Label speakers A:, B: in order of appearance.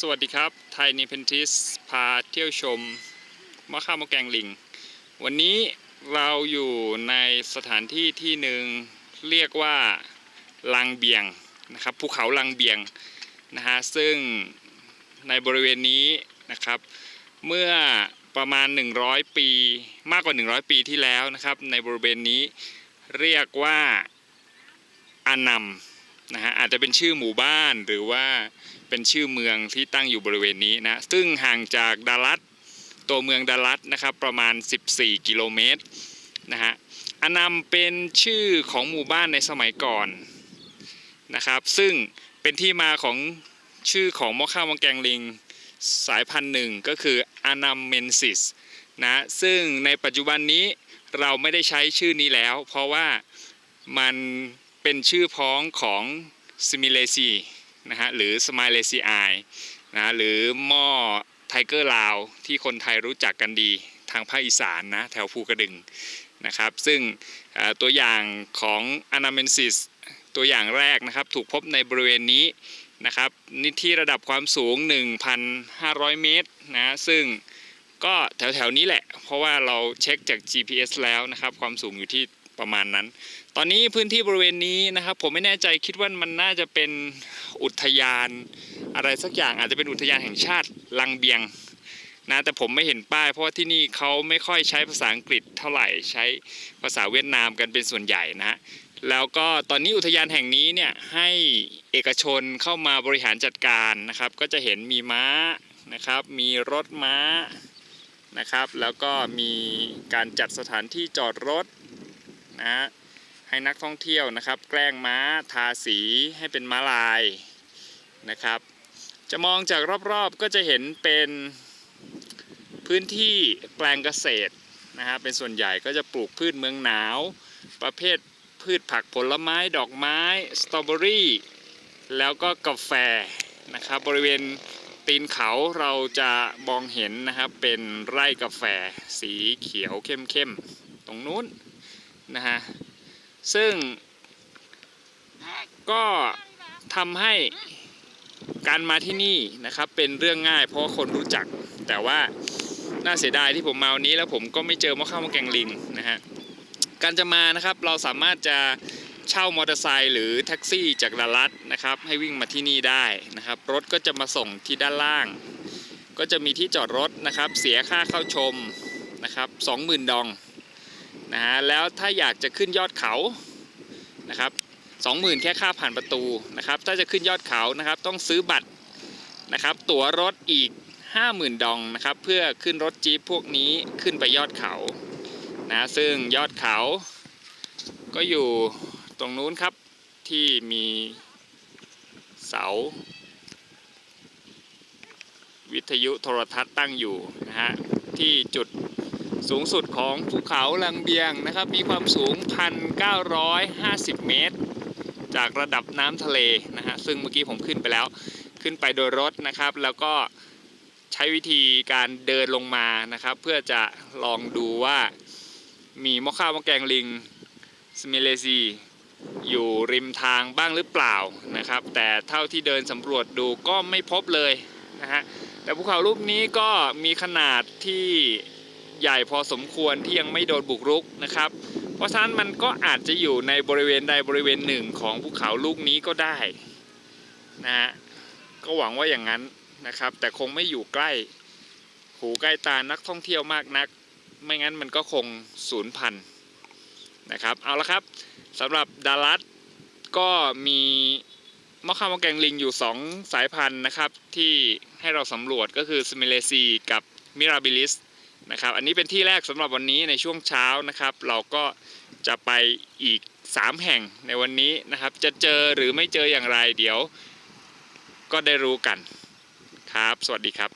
A: สวัสดีครับ ไทยนิเพนทิส พาเที่ยวชมมะข้าวมะแกงลิง วันนี้เราอยู่ในสถานที่ที่หนึ่งเรียกว่าลังเบียงนะครับภูเขาลังเบียงนะฮะซึ่งในบริเวณนี้นะครับ เมื่อประมาณ 100 ปีมากกว่า 100 ปีที่แล้วนะครับ ในบริเวณนี้เรียกว่าอานัม นะฮะอาจจะเป็นชื่อหมู่บ้านหรือว่าเป็นชื่อเมืองที่ตั้งอยู่บริเวณนี้นะซึ่งห่างจากดารัตตัวเมืองดารัตนะครับประมาณ 14 กิโลเมตรนะฮะอานัมเป็นชื่อของหมู่บ้านในสมัยก่อนนะครับ ซึ่งเป็นที่มาของชื่อของมอข้าวมังแกงลิงสายพันธุ์หนึ่งก็คืออานัมเมนซิสนะซึ่งในปัจจุบันนี้เราไม่ได้ใช้ชื่อนี้แล้ว เพราะว่ามัน เป็นชื่อพ้องของซิมิเลซีนะฮะหรือสม i เลซีไอนะหรือหม้อไทเกอร์ลาวที่คนไทยรู้จักกันดีทางภาคอีสานนะแถวภูกระดึงนะครับ ซึ่งตัวอย่างของอนาเมนซิสตัวอย่างแรกนะครับถูกพบในบริเวณนี้นะครับนี่ที่ระดับความสูง 1,500 เมตรนะซึ่งก็แถวแถวๆนี้แหละ เพราะว่าเราเช็คจาก GPS แล้วนะครับ ความสูงอยู่ที่ประมาณนั้น ตอนนี้พื้นที่บริเวณนี้นะครับ ผมไม่แน่ใจคิดว่ามันน่าจะเป็นอุทยาน อะไรสักอย่างอาจจะเป็นอุทยานแห่งชาติลังเบียงนะแต่ผมไม่เห็นป้าย เพราะว่าที่นี่เขาไม่ค่อยใช้ภาษาอังกฤษเท่าไหร่ใช้ภาษาเวียดนามกันเป็นส่วนใหญ่นะฮะแล้วก็ตอนนี้อุทยานแห่งนี้เนี่ยให้เอกชนเข้ามาบริหารจัดการนะครับ ก็จะเห็นมีม้านะครับ มีรถม้านะครับ แล้วก็มีการจัดสถานที่จอดรถนะฮะ ให้นักท่องเที่ยวนะครับ แกล้งม้าทาสีให้เป็นม้าลายนะครับ จะมองจากรอบๆก็จะเห็นเป็นพื้นที่แปลงเกษตรนะฮะเป็นส่วนใหญ่ก็จะปลูกพืชเมืองหนาว ประเภทพืชผักผลไม้ดอกไม้สตรอเบอรี่แล้วก็กาแฟนะครับ บริเวณตีนเขาเราจะมองเห็นนะครับเป็นไร่กาแฟสีเขียวเข้มๆตรงนู้นนะฮะ ซึ่งก็ทำให้การมาที่นี่นะครับเป็นเรื่องง่าย เพราะคนรู้จัก แต่ว่าน่าเสียดายที่ผมมาวันนี้แล้วผมก็ไม่เจอมะข้าวมะแกงลิงนะฮะการจะมานะครับเราสามารถจะเช่ามอเตอร์ไซค์หรือแท็กซี่จากดารัตนะครับให้วิ่งมาที่นี่ได้นะครับ รถก็จะมาส่งที่ด้านล่าง ก็จะมีที่จอดรถนะครับ เสียค่าเข้าชมนะครับ20,000 ดอง นะฮะแล้วถ้าอยากจะขึ้นยอดเขานะครับสองหมื่นแค่ค่าผ่านประตูนะครับถ้าจะขึ้นยอดเขานะครับต้องซื้อบัตรนะครับตั๋วรถอีก 50,000 ดองนะครับเพื่อขึ้นรถจี๊ปพวกนี้ขึ้นไปยอดเขานะซึ่งยอดเขา ก็อยู่ตรงนู้นครับที่มีเสา วิทยุโทรทัศน์ตั้งอยู่นะฮะที่จุด สูงสุดของภูเขาลังเบียงนะครับ มีความสูง 1,950 เมตร จากระดับน้ำทะเลนะฮะซึ่งเมื่อกี้ผมขึ้นไปแล้วขึ้นไปโดยรถนะครับ แล้วก็ใช้วิธีการเดินลงมานะครับ เพื่อจะลองดูว่ามีมะข้าวมะแกงลิงสมิเลซีอยู่ริมทางบ้างหรือเปล่านะครับ แต่เท่าที่เดินสำรวจดูก็ไม่พบเลยนะฮะแต่ภูเขาลูกนี้ก็มีขนาดที่ ใหญ่พอสมควรที่ยังไม่โดนบุกรุกนะครับ เพราะฉะนั้นมันก็อาจจะอยู่ในบริเวณใดบริเวณหนึ่งของภูเขาลูกนี้ก็ได้นะฮะก็หวังว่าอย่างนั้นนะครับ แต่คงไม่อยู่ใกล้ หูใกล้ตานักท่องเที่ยวมากนัก ไม่งั้นมันก็คงสูญพันนะครับเอาละครับสำหรับดารัตก็มีมะขามมะแกงลิงอยู่ 2 สายพันธุ์นะครับ ที่ให้เราสำรวจก็คือสมิเลซีกับมิราบิลิส นะครับ อันนี้เป็นที่แรกสำหรับวันนี้ในช่วงเช้านะครับ เราก็จะไปอีก 3 แห่งในวันนี้นะครับ จะเจอหรือไม่เจออย่างไรเดี๋ยวก็ได้รู้กันครับ สวัสดีครับ